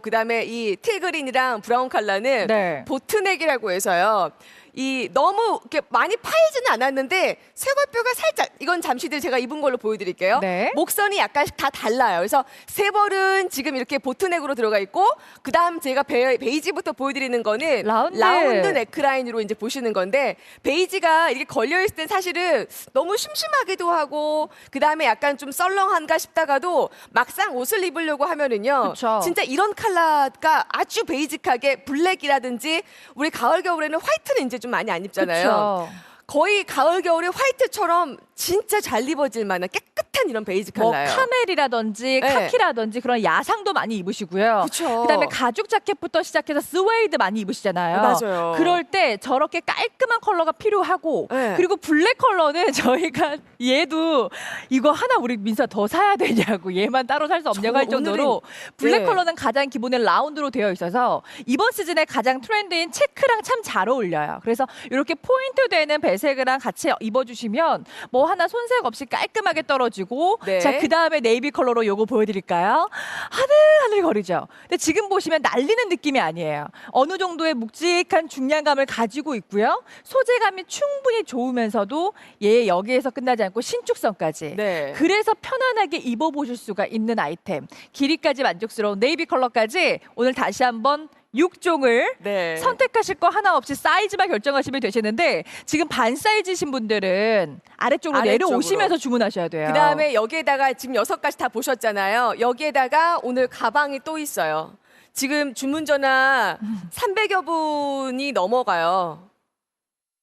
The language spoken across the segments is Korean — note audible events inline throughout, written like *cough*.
그다음에 이 틸그린이랑 브라운 컬러는 네. 보트넥이라고 해서요. 이 너무 이렇게 많이 파이지는 않았는데 쇄골뼈가 살짝 이건 잠시 뒤에 제가 입은 걸로 보여드릴게요. 네. 목선이 약간씩 다 달라요. 그래서 세 벌은 지금 이렇게 보트넥으로 들어가 있고 그다음 제가 베, 베이지부터 보여드리는 거는 라운드. 네크라인으로 이제 보시는 건데 베이지가 이렇게 걸려 있을 땐 사실은 너무 심심하기도 하고 그다음에 약간 좀 썰렁한가 싶다가도 막상 옷을 입으려고 하면은요. 그쵸. 진짜 이런 컬러가 아주 베이직하게 블랙이라든지 우리 가을 겨울에는 화이트는 이제 좀 많이 안 입잖아요. 그쵸. 거의 가을 겨울에 화이트처럼 진짜 잘 입어질 만한 깨끗한 이런 베이지 뭐 컬러예요. 카멜이라든지 네. 카키라든지 그런 야상도 많이 입으시고요. 그쵸. 그다음에 가죽 자켓부터 시작해서 스웨이드 많이 입으시잖아요. 맞아요. 그럴 때 저렇게 깔끔한 컬러가 필요하고 네. 그리고 블랙 컬러는 *laughs* 저희가 얘도 이거 하나 우리 민서 더 사야 되냐고 얘만 따로 살 수 없냐고 저할 정도로 블랙 네. 컬러는 가장 기본에 라운드로 되어 있어서 이번 시즌에 가장 트렌드인 체크랑 참 잘 어울려요. 그래서 이렇게 포인트 되는 배색이랑 같이 입어주시면 뭐 하나 손색 없이 깔끔하게 떨어지고 네. 자 그 다음에 네이비 컬러로 요거 보여드릴까요? 하늘하늘 거리죠. 근데 지금 보시면 날리는 느낌이 아니에요. 어느 정도의 묵직한 중량감을 가지고 있고요. 소재감이 충분히 좋으면서도 얘 여기에서 끝나지 않고 신축성까지. 네. 그래서 편안하게 입어보실 수가 있는 아이템. 길이까지 만족스러운 네이비 컬러까지 오늘 다시 한번 6종을 네. 선택하실 거 하나 없이 사이즈만 결정하시면 되시는데 지금 반 사이즈신 분들은 아래쪽으로, 아래쪽으로. 내려오시면서 주문하셔야 돼요. 그다음에 여기에다가 지금 여섯 가지 다 보셨잖아요. 여기에다가 오늘 가방이 또 있어요. 지금 주문 전화 300여 분이 넘어가요.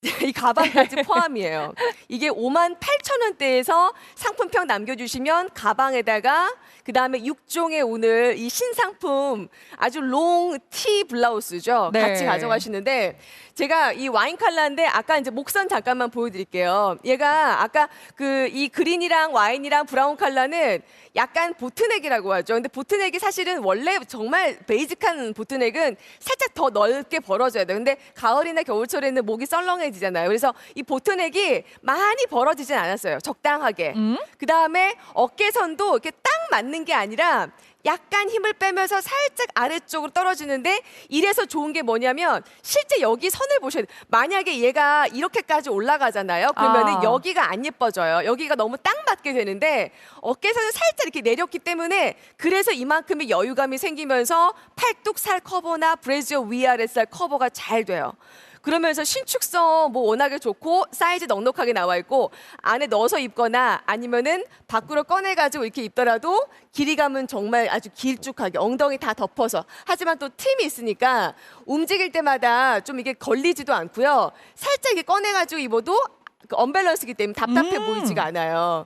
*laughs* 이 가방까지 포함이에요. 이게 5만 8천 원대에서 상품평 남겨주시면 가방에다가 그 다음에 6종의 오늘 이 신상품 아주 롱 티 블라우스죠. 네. 같이 가져가시는데 제가 이 와인 컬러인데 아까 이제 목선 잠깐만 보여드릴게요. 얘가 아까 그 이 그린이랑 와인이랑 브라운 컬러는 약간 보트넥이라고 하죠. 근데 보트넥이 사실은 원래 정말 베이직한 보트넥은 살짝 더 넓게 벌어져야 돼요. 근데 가을이나 겨울철에는 목이 썰렁 해지잖아요. 그래서 이 보트넥이 많이 벌어지진 않았어요. 적당하게. 음? 그 다음에 어깨선도 이렇게 딱 맞는 게 아니라 약간 힘을 빼면서 살짝 아래쪽으로 떨어지는데 이래서 좋은 게 뭐냐면 실제 여기 선을 보셔야 돼요. 만약에 얘가 이렇게까지 올라가잖아요. 그러면은 아. 여기가 안 예뻐져요. 여기가 너무 딱 맞게 되는데 어깨선은 살짝 이렇게 내렸기 때문에 그래서 이만큼의 여유감이 생기면서 팔뚝살 커버나 브래지어 위아래 살 커버가 잘 돼요. 그러면서 신축성 뭐 워낙에 좋고 사이즈 넉넉하게 나와 있고 안에 넣어서 입거나 아니면은 밖으로 꺼내 가지고 이렇게 입더라도 길이감은 정말 아주 길쭉하게 엉덩이 다 덮어서 하지만 또 틈이 있으니까 움직일 때마다 좀 이게 걸리지도 않고요 살짝 이렇게 꺼내 가지고 입어도 그 언밸런스기 때문에 답답해 음. 보이지가 않아요.